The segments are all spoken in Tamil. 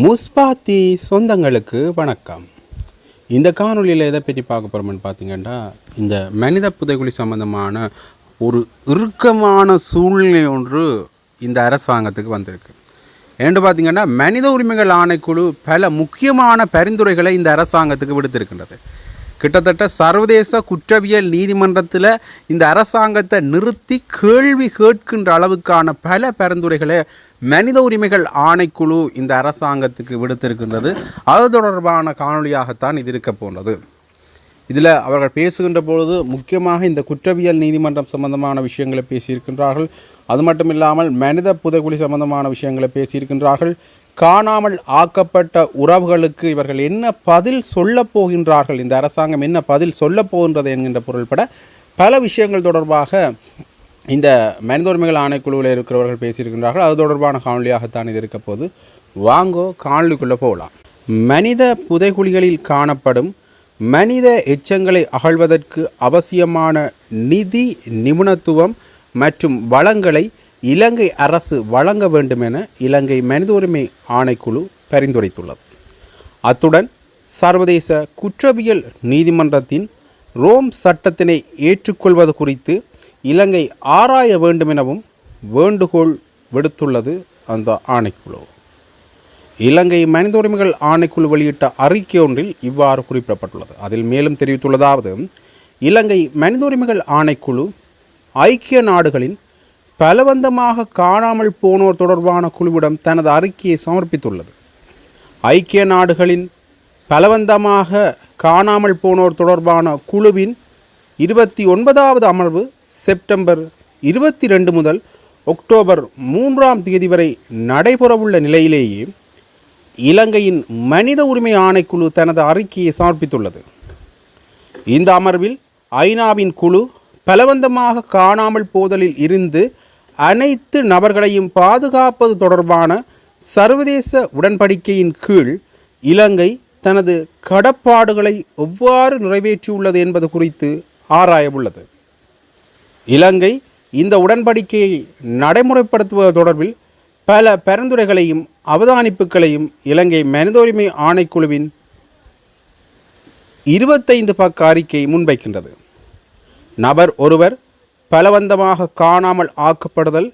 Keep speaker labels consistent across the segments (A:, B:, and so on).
A: முஸ்பாத்தி சொந்தங்களுக்கு வணக்கம். இந்த காணொலியில் எதை பற்றி பார்க்க போகிறோம்னு பார்த்தீங்கன்னா இந்த மனித புதைகுழி சம்பந்தமான ஒரு இறுக்கமான சூழ்நிலை ஒன்று இந்த அரசாங்கத்துக்கு வந்திருக்கு. ஏன்னு பார்த்தீங்கன்னா மனித உரிமைகள் ஆணைக்குழு பல முக்கியமான பரிந்துரைகளை இந்த அரசாங்கத்துக்கு விடுத்திருக்கின்றது. கிட்டத்தட்ட சர்வதேச குற்றவியல் நீதிமன்றத்தில் இந்த அரசாங்கத்தை நிறுத்தி கேள்வி கேட்கின்ற அளவுக்கான பல பரிந்துரைகளை மனித உரிமைகள் ஆணைக்குழு இந்த அரசாங்கத்துக்கு விடுத்திருக்கின்றது. அது தொடர்பான காணொளியாகத்தான் இது இருக்க போன்றது. இதில் அவர்கள் பேசுகின்ற பொழுது முக்கியமாக இந்த குற்றவியல் நீதிமன்றம் சம்பந்தமான விஷயங்களை பேசியிருக்கின்றார்கள். அது மட்டும் இல்லாமல் மனித புதைக்குழி சம்பந்தமான விஷயங்களை பேசியிருக்கின்றார்கள். காணாமல் ஆக்கப்பட்ட உறவுகளுக்கு இவர்கள் என்ன பதில் சொல்லப் போகின்றார்கள்? இந்த அரசாங்கம் என்ன பதில் சொல்லப் போகின்றது என்கின்ற பொருள்பட பல விஷயங்கள் தொடர்பாக இந்த மனித உரிமைகள் ஆணைக்குழுவில் இருக்கிறவர்கள் பேசியிருக்கின்றார்கள். அது தொடர்பான காணொலியாகத்தான் இது இருக்க போது. வாங்கோ காணொலிக்குள்ளே போகலாம். மனித புதைகுழிகளில் காணப்படும் மனித எச்சங்களை அகழ்வதற்கு அவசியமான நிதி நிபுணத்துவம் மற்றும் வளங்களை இலங்கை அரசு வழங்க வேண்டும் என இலங்கை மனித உரிமை ஆணைக்குழு பரிந்துரைத்துள்ளது. அத்துடன் சர்வதேச குற்றவியல் நீதிமன்றத்தின் ரோம் சட்டத்தினை ஏற்றுக்கொள்வது குறித்து இலங்கை ஆராய வேண்டும் எனவும் வேண்டுகோள் விடுத்துள்ளது அந்த ஆணைக்குழு. இலங்கை மனித உரிமைகள் ஆணைக்குழு வெளியிட்ட அறிக்கை ஒன்றில் இவ்வாறு குறிப்பிடப்பட்டுள்ளது. அதில் மேலும் தெரிவித்துள்ளதாவது இலங்கை மனித உரிமைகள் ஆணைக்குழு ஐக்கிய நாடுகளின் பலவந்தமாக காணாமல் போனோர் தொடர்பான குழுவிடம் தனது அறிக்கையை சமர்ப்பித்துள்ளது. ஐக்கிய நாடுகளின் பலவந்தமாக காணாமல் போனோர் தொடர்பான குழுவின் இருபத்தி ஒன்பதாவது அமர்வு செப்டம்பர் இருபத்தி ரெண்டு முதல் அக்டோபர் மூன்றாம் தேதி வரை நடைபெறவுள்ள நிலையிலேயே இலங்கையின் மனித உரிமை ஆணைக்குழு தனது அறிக்கையை சமர்ப்பித்துள்ளது. இந்த அமர்வில் ஐநாவின் குழு பலவந்தமாக காணாமல் போதலில் இருந்து அனைத்து நபர்களையும் பாதுகாப்பது தொடர்பான சர்வதேச உடன்படிக்கையின் கீழ் இலங்கை தனது கடப்பாடுகளை எவ்வாறு நிறைவேற்றியுள்ளது என்பது குறித்து ஆராயவுள்ளது. இலங்கை இந்த உடன்படிக்கையை நடைமுறைப்படுத்துவது தொடர்பில் பல பரிந்துரைகளையும் அவதானிப்புகளையும் இலங்கை மனித உரிமை ஆணைக்குழுவின் இருபத்தைந்து பக்க அறிக்கை முன்வைக்கின்றது. நபர் ஒருவர் பலவந்தமாக காணாமல் ஆக்கப்படுதல்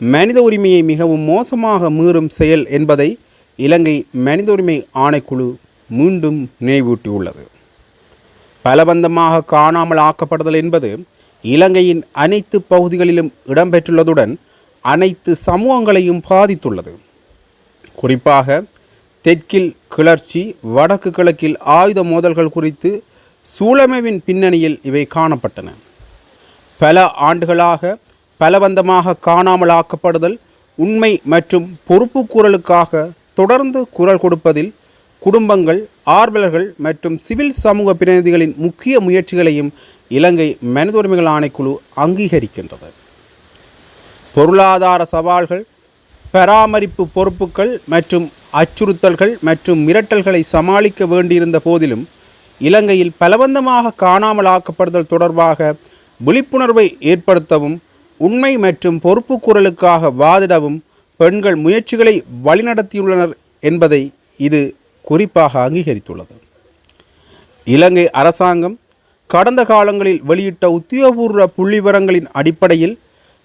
A: மனித உரிமையை மிகவும் மோசமாக மீறும் செயல் என்பதை இலங்கை மனித உரிமை ஆணைக்குழு மீண்டும் நினைவூட்டியுள்ளது. பலவந்தமாக காணாமல் ஆக்கப்படுதல் என்பது இலங்கையின் அனைத்து பகுதிகளிலும் இடம்பெற்றுள்ளதுடன் அனைத்து சமூகங்களையும் பாதித்துள்ளது. குறிப்பாக தெற்கில் கிளர்ச்சி வடக்கு கிழக்கில் ஆயுத மோதல்கள் குறித்து சூழமைவின் பின்னணியில் இவை காணப்பட்டன. பல ஆண்டுகளாக பலவந்தமாக காணாமல் ஆக்கப்படுதல் உண்மை மற்றும் பொறுப்பு கூறலுக்காக தொடர்ந்து குரல் கொடுப்பதில் குடும்பங்கள் ஆர்வலர்கள் மற்றும் சிவில் சமூக பிரதிநிதிகளின் முக்கிய முயற்சிகளையும் இலங்கை மனித உரிமைகள் ஆணைக்குழு அங்கீகரிக்கின்றது. பொருளாதார சவால்கள் பராமரிப்பு பொறுப்புகள் மற்றும் அச்சுறுத்தல்கள் மற்றும் மிரட்டல்களை சமாளிக்க வேண்டியிருந்த போதிலும் இலங்கையில் பலவந்தமாக காணாமல் ஆக்கப்படுதல் தொடர்பாக விழிப்புணர்வை ஏற்படுத்தவும் உண்மை மற்றும் பொறுப்பு குரலுக்காக வாதிடவும் பெண்கள் முயற்சிகளை வழிநடத்தியுள்ளனர் என்பதை இது குறிப்பாக அங்கீகரித்துள்ளது. இலங்கை அரசாங்கம் கடந்த காலங்களில் வெளியிட்ட உத்தியோகபூர்வ புள்ளிவிவரங்களின் அடிப்படையில்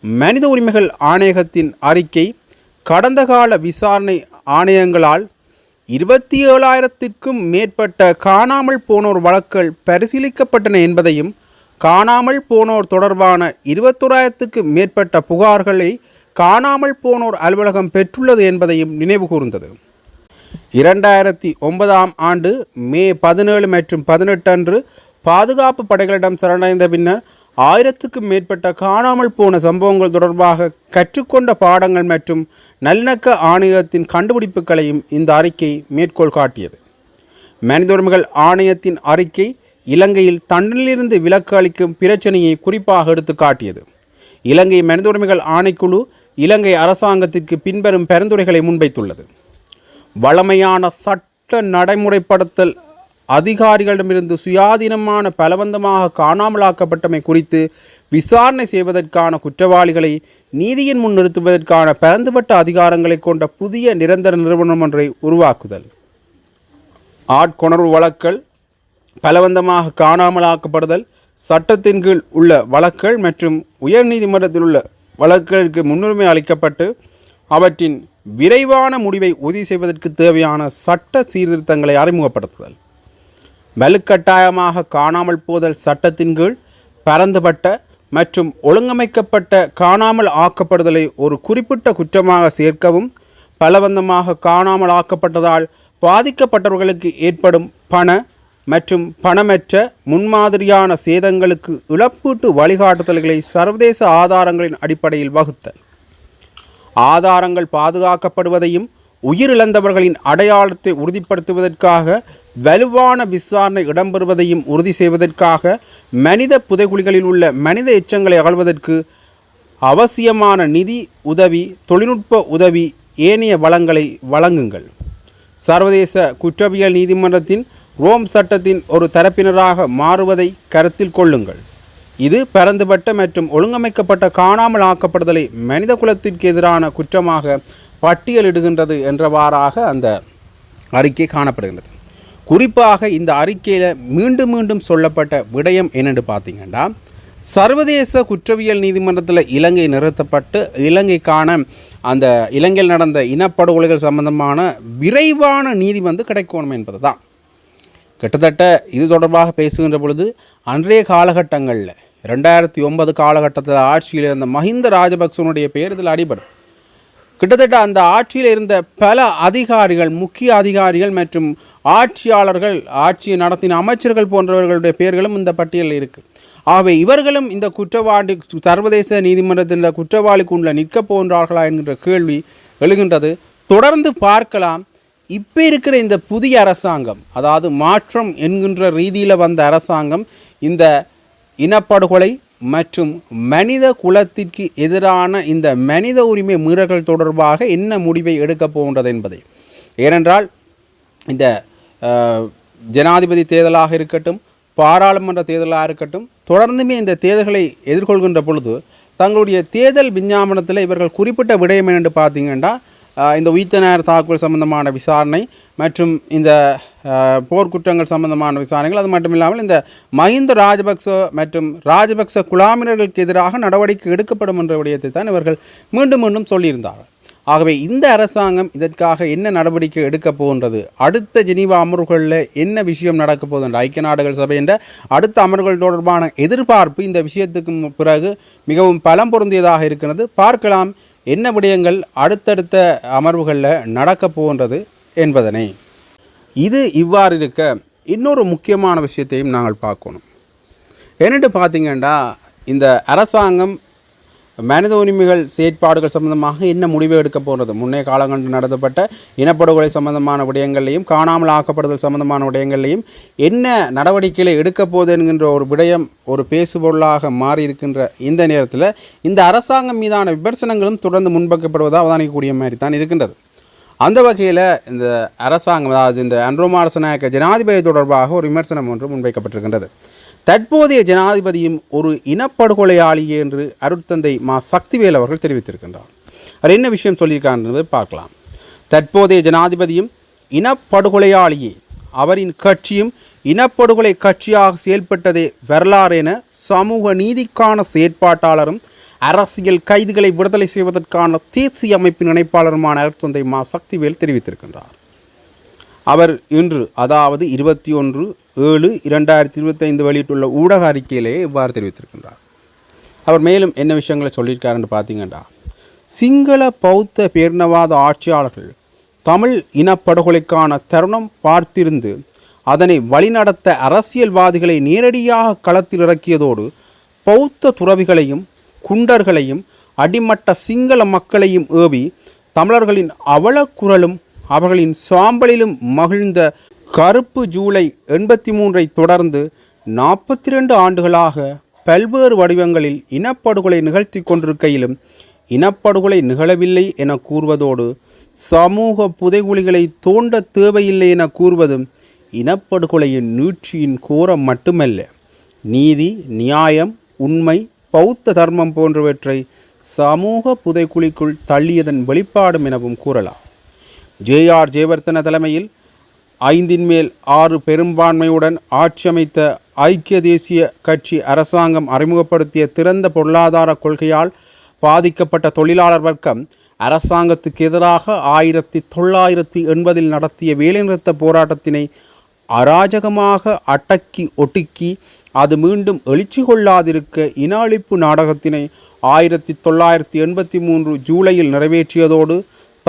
A: மனித உரிமைகள் ஆணையகத்தின் அறிக்கை கடந்த கால விசாரணை ஆணையங்களால் இருபத்தி ஏழாயிரத்திற்கும் மேற்பட்ட காணாமல் போனோர் வழக்குகள் பரிசீலிக்கப்பட்டன என்பதையும் காணாமல் போனோர் தொடர்பான இருபத்தோராயிரத்துக்கு மேற்பட்ட புகார்களை காணாமல் போனோர் அலுவலகம் பெற்றுள்ளது என்பதையும் நினைவு கூர்ந்தது. இரண்டாயிரத்தி ஒன்பதாம் ஆண்டு மே பதினேழு மற்றும் பதினெட்டு அன்று பாதுகாப்பு படைகளிடம் சரணடைந்த பின்னர் ஆயிரத்துக்கும் மேற்பட்ட காணாமல் போன சம்பவங்கள் தொடர்பாக கற்றுக்கொண்ட பாடங்கள் மற்றும் நல்லிணக்க ஆணையத்தின் கண்டுபிடிப்புகளையும் இந்த அறிக்கை மேற்கோள் காட்டியது. மனித உரிமைகள் ஆணையத்தின் அறிக்கை இலங்கையில் தண்டனிலிருந்து விலக்கு அளிக்கும் பிரச்சனையை குறிப்பாக எடுத்து காட்டியது இலங்கை மனித உரிமைகள் ஆணைக்குழு இலங்கை அரசாங்கத்திற்கு பின்வரும் பரிந்துரைகளை முன்வைத்துள்ளது. வளமையான சட்ட நடைமுறைப்படுத்தல் அதிகாரிகளிடமிருந்து சுயாதீனமான பலவந்தமாக காணாமலாக்கப்பட்டமை குறித்து விசாரணை செய்வதற்கான குற்றவாளிகளை நீதியின் முன் நிறுத்துவதற்கான பரந்துபட்ட அதிகாரங்களை கொண்ட புதிய நிரந்தர நிறுவனம் ஒன்றை உருவாக்குதல். ஆட்கொணர்வு வழக்கல் பலவந்தமாக காணாமலாக்கப்படுதல் சட்டத்தின் கீழ் உள்ள வழக்குகள் மற்றும் உயர்நீதிமன்றத்தில் உள்ள வழக்குகளுக்கு முன்னுரிமை அளிக்கப்பட்டு அவற்றின் விரைவான முடிவை உறுதி செய்வதற்கு தேவையான சட்ட சீர்திருத்தங்களை அறிமுகப்படுத்துதல். வலுக்கட்டாயமாக காணாமல் போதல் சட்டத்தின் கீழ் பரந்துபட்ட மற்றும் ஒழுங்கமைக்கப்பட்ட காணாமல் ஆக்கப்படுதலை ஒரு குறிப்பிட்ட குற்றமாக சேர்க்கவும் பலவந்தமாக காணாமல் ஆக்கப்பட்டதால் பாதிக்கப்பட்டவர்களுக்கு ஏற்படும் பண மற்றும் பணமற்ற முன்மாதிரியான சேதங்களுக்கு இழப்பீட்டு வழிகாட்டுதல்களை சர்வதேச ஆதாரங்களின் அடிப்படையில் வகுத்தல். ஆதாரங்கள் பாதுகாக்கப்படுவதையும் உயிரிழந்தவர்களின் அடையாளத்தை உறுதிப்படுத்துவதற்காக வலுவான விசாரணை இடம்பெறுவதையும் உறுதி செய்வதற்காக மனித புதைகுழிகளில் உள்ள மனித எச்சங்களை அகழ்வதற்கு அவசியமான நிதி உதவி தொழில்நுட்ப உதவி ஏனைய வளங்களை வழங்குங்கள். சர்வதேச குற்றவியல் நீதிமன்றத்தின் ரோம் சட்டத்தின் ஒரு தரப்பினராக மாறுவதை கருத்தில் கொள்ளுங்கள். இது பரந்துபட்ட மற்றும் ஒழுங்கமைக்கப்பட்ட காணாமல் ஆக்கப்படுதலை மனித குலத்திற்கு எதிரான குற்றமாக பட்டியலிடுகின்றது என்றவாறாக அந்த அறிக்கை காணப்படுகின்றது. குறிப்பாக இந்த அறிக்கையில் மீண்டும் மீண்டும் சொல்லப்பட்ட விடயம் என்னென்று பார்த்தீங்கன்னா சர்வதேச குற்றவியல் நீதிமன்றத்தில் இலங்கை நிறுத்தப்பட்டு இலங்கைக்கான அந்த இலங்கையில் நடந்த இனப்படுகொலைகள் சம்பந்தமான விரைவான நீதி வந்து கிடைக்கணும் என்பது தான் கிட்டத்தட்ட இது தொடர்பாக பேசுகின்ற பொழுது அன்றைய காலகட்டங்களில் ரெண்டாயிரத்தி ஒன்பது காலகட்டத்தில் ஆட்சியில் இருந்த மஹிந்த ராஜபக்சனுடைய பெயர் இதில் அடிபடும். கிட்டத்தட்ட அந்த ஆட்சியில் இருந்த பல அதிகாரிகள் முக்கிய அதிகாரிகள் மற்றும் ஆட்சியாளர்கள் ஆட்சியை நடத்தின அமைச்சர்கள் போன்றவர்களுடைய பெயர்களும் இந்த பட்டியலில் இருக்குது ஆகவே இவர்களும் இந்த குற்றவாளி சர்வதேச நீதிமன்றத்தில் இந்த குற்றவாளிக்கு உள்ள நிற்கப் போன்றார்களா என்கின்ற கேள்வி எழுகின்றது. தொடர்ந்து பார்க்கலாம். இப்போ இருக்கிற இந்த புதிய அரசாங்கம் அதாவது மாற்றம் என்கின்ற ரீதியில் வந்த அரசாங்கம் இந்த இனப்படுகொலை மற்றும் மனித குலத்திற்கு எதிரான இந்த மனித உரிமை மீறல்கள் தொடர்பாக என்ன முடிவை எடுக்கப் போகின்றது என்பதை. ஏனென்றால் இந்த ஜனாதிபதி தேர்தலாக இருக்கட்டும் பாராளுமன்ற தேர்தலாக இருக்கட்டும் தொடர்ந்துமே இந்த தேர்தல்களை எதிர்கொள்கின்ற பொழுது தங்களுடைய தேர்தல் விஞ்ஞாபனத்தில் இவர்கள் குறிப்பிட்ட விடயம் என்னென்று பார்த்தீங்கன்னா இந்த உயிர்த்தனார் தாக்குதல் சம்பந்தமான விசாரணை மற்றும் இந்த போர்க்குற்றங்கள் சம்பந்தமான விசாரணைகள் அது மட்டும் இல்லாமல் இந்த மஹிந்த ராஜபக்ச மற்றும் ராஜபக்ச குழாமினர்களுக்கு எதிராக நடவடிக்கை எடுக்கப்படும் என்ற விடயத்தை தான் இவர்கள் மீண்டும் மீண்டும் சொல்லியிருந்தார்கள். ஆகவே இந்த அரசாங்கம் இதற்காக என்ன நடவடிக்கை எடுக்க போகின்றது? அடுத்த ஜெனீவா அமர்வுகளில் என்ன விஷயம் நடக்க போகின்ற என்ற ஐக்கிய நாடுகள் சபை என்ற அடுத்த அமர்வுகள் தொடர்பான எதிர்பார்ப்பு இந்த விஷயத்துக்கு பிறகு மிகவும் பலம் பொருந்தியதாக இருக்கிறது. பார்க்கலாம் என்ன விடயங்கள் அடுத்தடுத்த அமர்வுகளில் நடக்க போகின்றது என்பதனை. இது இவ்வாறு இருக்க இன்னொரு முக்கியமான விஷயத்தையும் நாங்கள் பார்க்கணும். என்னென்று பார்த்தீங்கன்னா இந்த அரசாங்கம் மனித உரிமைகள் செயற்பாடுகள் சம்பந்தமாக என்ன முடிவு எடுக்க போகிறது? முன்னே காலங்களில் நடத்தப்பட்ட இனப்படுகொலை சம்பந்தமான விடயங்கள்லையும் காணாமல் ஆக்கப்படுதல் சம்பந்தமான விடயங்கள்லையும் என்ன நடவடிக்கைகளை எடுக்க போகுது என்கின்ற ஒரு விடயம் ஒரு பேசுபொருளாக மாறியிருக்கின்ற இந்த நேரத்தில் இந்த அரசாங்கம் மீதான விமர்சனங்களும் தொடர்ந்து முன்வைக்கப்படுவதாக அவதானிக்கக்கூடிய மாதிரி தான் இருக்கின்றது. அந்த வகையில் இந்த அரசாங்கம் அதாவது இந்த அன்ரோமாரசநாயக்க ஜனாதிபதி தொடர்பாக ஒரு விமர்சனம் ஒன்று முன்வைக்கப்பட்டிருக்கின்றது. தற்போதைய ஜனாதிபதியும் ஒரு இனப்படுகொலையாளி என்று அருட்தந்தை மா சக்திவேல் அவர்கள் தெரிவித்திருக்கின்றார். அவர் என்ன விஷயம் சொல்லியிருக்கார் என்பதை பார்க்கலாம். தற்போதைய ஜனாதிபதியும் இனப்படுகொலையாளியே அவரின் கட்சியும் இனப்படுகொலை கட்சியாக செயல்பட்டதே வரலாறு என சமூக நீதிக்கான செயற்பாட்டாளரும் அரசியல் கைதிகளை விடுதலை செய்வதற்கான தேசிய அமைப்பின் இணைப்பாளருமான அருட்தந்தை மா சக்திவேல் தெரிவித்திருக்கின்றார். அவர் இன்று அதாவது இருபத்தி ஒன்று ஏழு இரண்டாயிரத்தி இருபத்தைந்து வெளியிட்டுள்ள ஊடக அறிக்கையிலேயே இவ்வாறு தெரிவித்திருக்கின்றார். அவர் மேலும் என்ன விஷயங்களை சொல்லியிருக்காருன்னு பார்த்தீங்கன்னா சிங்கள பௌத்த பேரினவாத ஆட்சியாளர்கள் தமிழ் இனப்படுகொலைக்கான தருணம் பார்த்திருந்து அதனை வழிநடத்த அரசியல்வாதிகளை நேரடியாக களத்தில் இறக்கியதோடு பௌத்த துறவிகளையும் குண்டர்களையும் அடிமட்ட சிங்கள மக்களையும் ஏவி தமிழர்களின் அவலக்குரலும் அவர்களின் சாம்பலிலும் மகிழ்ந்த கருப்பு ஜூலை எண்பத்தி மூன்றை தொடர்ந்து நாற்பத்தி ரெண்டு ஆண்டுகளாக பல்வேறு வடிவங்களில் இனப்படுகொலை நிகழ்த்தி கொண்டிருக்கையிலும் இனப்படுகொலை நிகழவில்லை என கூறுவதோடு சமூக புதைகுழிகளை தோண்ட தேவையில்லை என கூறுவதும் இனப்படுகொலையின் நீட்சியின் கோரம் மட்டுமல்ல. நீதி நியாயம் உண்மை பௌத்த தர்மம் போன்றவற்றை சமூக புதைக்குழிக்குள் தள்ளியதன் வெளிப்பாடும் எனவும் கூறலாம். ஜேஆர் ஜெயவர்த்தன தலைமையில் ஐந்தின் மேல் ஆறு பெரும்பான்மையுடன் ஆட்சி அமைத்த ஐக்கிய தேசிய கட்சி அரசாங்கம் அறிமுகப்படுத்திய திறந்த பொருளாதார கொள்கையால் பாதிக்கப்பட்ட தொழிலாளர் வர்க்கம் அரசாங்கத்துக்கு எதிராக ஆயிரத்தி தொள்ளாயிரத்தி எண்பதில் நடத்திய வேலைநிறுத்த போராட்டத்தினை அராஜகமாக அடக்கி ஒடுக்கி அது மீண்டும் எழுச்சி கொள்ளாதிருக்க இன அழிப்பு நாடகத்தினை ஆயிரத்தி தொள்ளாயிரத்தி எண்பத்தி மூன்று ஜூலையில் நிறைவேற்றியதோடு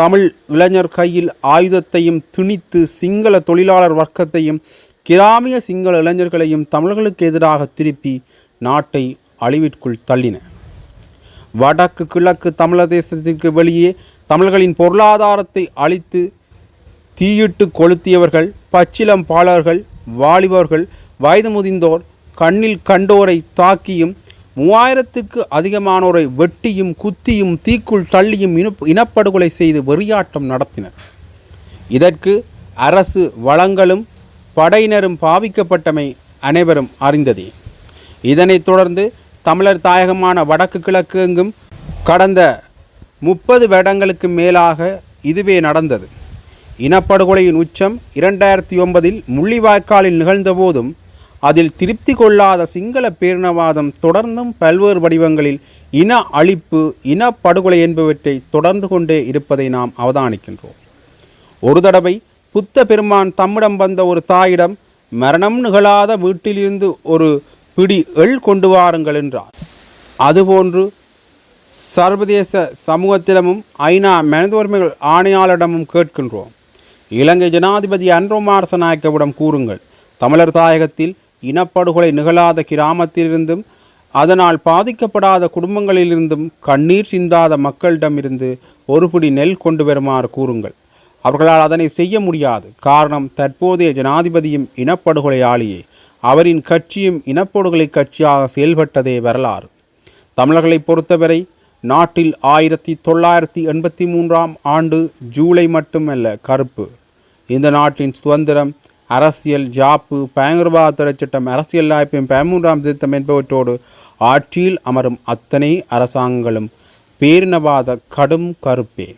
A: தமிழ் இளைஞர் கையில் ஆயுதத்தையும் திணித்து சிங்கள தொழிலாளர் வர்க்கத்தையும் கிராமிய சிங்கள இளைஞர்களையும் தமிழர்களுக்கு எதிராக திருப்பி நாட்டை அழிவிற்குள் தள்ளின. வடக்கு கிழக்கு தமிழதேசத்திற்கு வெளியே தமிழர்களின் பொருளாதாரத்தை அழித்து தீயிட்டு கொளுத்தியவர்கள் பச்சிலம் பாலர்கள் வாலிபர்கள் வயது முதிர்ந்தோர் கண்ணில் கண்டோரை தாக்கியும் மூவாயிரத்துக்கு அதிகமானோரை வெட்டியும் குத்தியும் தீக்குள் தள்ளியும் இனப் இனப்படுகொலை செய்து வெறியாட்டம் நடத்தினர். இதற்கு அரசு வளங்களும் படையினரும் பாவிக்கப்பட்டமை அனைவரும் அறிந்ததே. இதனைத் தொடர்ந்து தமிழர் தாயகமான வடக்கு கிழக்கு எங்கும் கடந்த முப்பது வருடங்களுக்கு மேலாக இதுவே நடந்தது. இனப்படுகொலையின் உச்சம் இரண்டாயிரத்தி ஒன்பதில் முள்ளிவாய்க்காலில் நிகழ்ந்தபோதும் அதில் திருப்தி கொள்ளாத சிங்கள பேரினவாதம் தொடர்ந்தும் பல்வேறு வடிவங்களில் இன அழிப்பு இனப்படுகொலை என்பவற்றை தொடர்ந்து கொண்டே இருப்பதை நாம் அவதானிக்கின்றோம். ஒரு தடவை புத்த பெருமான் தம்மிடம் வந்த ஒரு தாயிடம் மரணம் நிகழாத வீட்டிலிருந்து ஒரு பிடி எள் கொண்டு வாருங்கள் என்றார். அதுபோன்று சர்வதேச சமூகத்திடமும் ஐநா மனித உரிமைகள் ஆணையாளரிடமும் கேட்கின்றோம். இலங்கை ஜனாதிபதி அன்ரோமாரசநாயக்கவிடம் கூறுங்கள் தமிழர் தாயகத்தில் இனப்படுகொலை நிகழாத கிராமத்திலிருந்தும் அதனால் பாதிக்கப்படாத குடும்பங்களிலிருந்தும் கண்ணீர் சிந்தாத மக்களிடமிருந்து ஒருபிடி நெல் கொண்டு வருமாறு கூறுங்கள். அவர்களால் அதனை செய்ய முடியாது. காரணம் தற்போதைய ஜனாதிபதியும் இனப்படுகொலையாளியே. அவரின் கட்சியும் இனப்படுகொலை கட்சியாக செயல்பட்டதே வரலாறு. தமிழர்களை பொறுத்தவரை நாட்டில் ஆயிரத்தி தொள்ளாயிரத்தி எண்பத்தி மூன்றாம் ஆண்டு ஜூலை மட்டுமல்ல கருப்பு. இந்த நாட்டின் சுதந்திரம் அரசியல் ஜாப்பு பயங்கரவாத தடைச்சட்டம் அரசியல் வாய்ப்பும் பதிமூன்றாம் திருத்தம் என்பவற்றோடு ஆட்சியில் அமரும் அத்தனை அரசாங்கங்களும் பேரினவாத கடும் கருப்பே.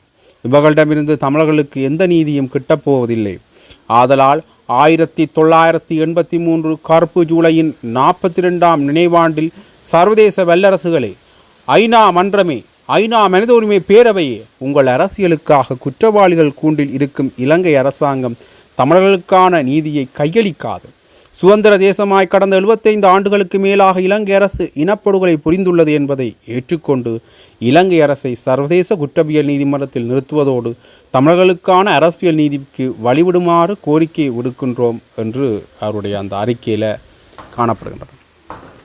A: இவர்களிடமிருந்து தமிழர்களுக்கு எந்த நீதியும் கிட்டப்போவதில்லை. ஆதலால் ஆயிரத்தி தொள்ளாயிரத்தி எண்பத்தி மூன்று கருப்பு ஜூலையின் நாற்பத்தி ரெண்டாம் நினைவாண்டில் சர்வதேச வல்லரசுகளே ஐநா மன்றமே ஐநா மனித உரிமை பேரவையே உங்கள் அரசியலுக்காக குற்றவாளிகள் கூண்டில் இருக்கும் இலங்கை அரசாங்கம் தமிழர்களுக்கான நீதியை கையளிக்காது. சுதந்திர தேசமாய் கடந்த எழுபத்தைந்து ஆண்டுகளுக்கு மேலாக இலங்கை அரசு இனப்படுகொலை புரிந்துள்ளது என்பதை ஏற்றுக்கொண்டு இலங்கை அரசை சர்வதேச குற்றவியல் நீதிமன்றத்தில் நிறுத்துவதோடு தமிழர்களுக்கான அரசியல் நீதிக்கு வழிவிடுமாறு கோரிக்கை விடுக்கின்றோம் என்று அவருடைய அந்த அறிக்கையில் காணப்படுகின்றது.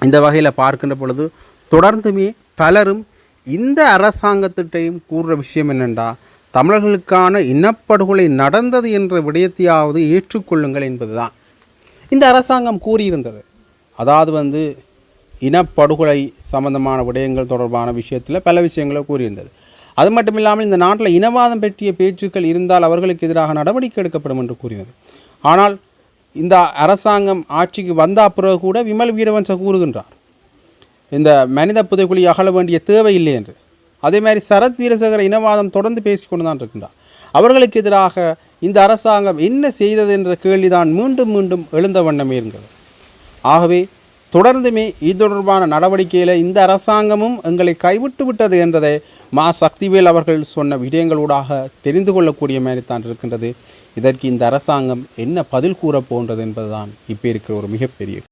A: இந்த வகையில் பார்க்கின்ற பொழுது தொடர்ந்துமே பலரும் இந்த அரசாங்கத்திட்டையும் கூறுற விஷயம் என்னென்றா தமிழர்களுக்கான இனப்படுகொலை நடந்தது என்ற விடயத்தையாவது ஏற்றுக்கொள்ளுங்கள் என்பதுதான். இந்த அரசாங்கம் கூறியிருந்தது. அதாவது வந்து இனப்படுகொலை சம்பந்தமான விடயங்கள் தொடர்பான விஷயத்தில் பல விஷயங்களை கூறியிருந்தது. அது மட்டும் இல்லாமல் இந்த நாட்டில் இனவாதம் பற்றிய பேச்சுக்கள் இருந்தால் அவர்களுக்கு எதிராக நடவடிக்கை எடுக்கப்படும் என்று கூறினது. ஆனால் இந்த அரசாங்கம் ஆட்சிக்கு வந்த பிறகு கூட விமல் வீரவன்ச கூறுகின்றார். இந்த மனித புதைக்குழி அகல வேண்டிய தேவை இல்லை என்று. அதே மாதிரி சரத் வீரசேகர இனவாதம் தொடர்ந்து பேசிக்கொண்டு தான் இருக்கின்றார். அவர்களுக்கு எதிராக இந்த அரசாங்கம் என்ன செய்தது என்ற கேள்விதான் மீண்டும் மீண்டும் எழுந்த வண்ணமே இருந்தது. ஆகவே தொடர்ந்துமே இது தொடர்பான நடவடிக்கையில் இந்த அரசாங்கமும் எங்களை கைவிட்டு விட்டது என்றதை மா சக்திவேல் அவர்கள் சொன்ன விடயங்களூடாக தெரிந்து கொள்ளக்கூடிய மாதிரி தான் இருக்கின்றது. இதற்கு இந்த அரசாங்கம் என்ன பதில் கூற போன்றது என்பதுதான் இப்போ இருக்கிற ஒரு மிகப்பெரிய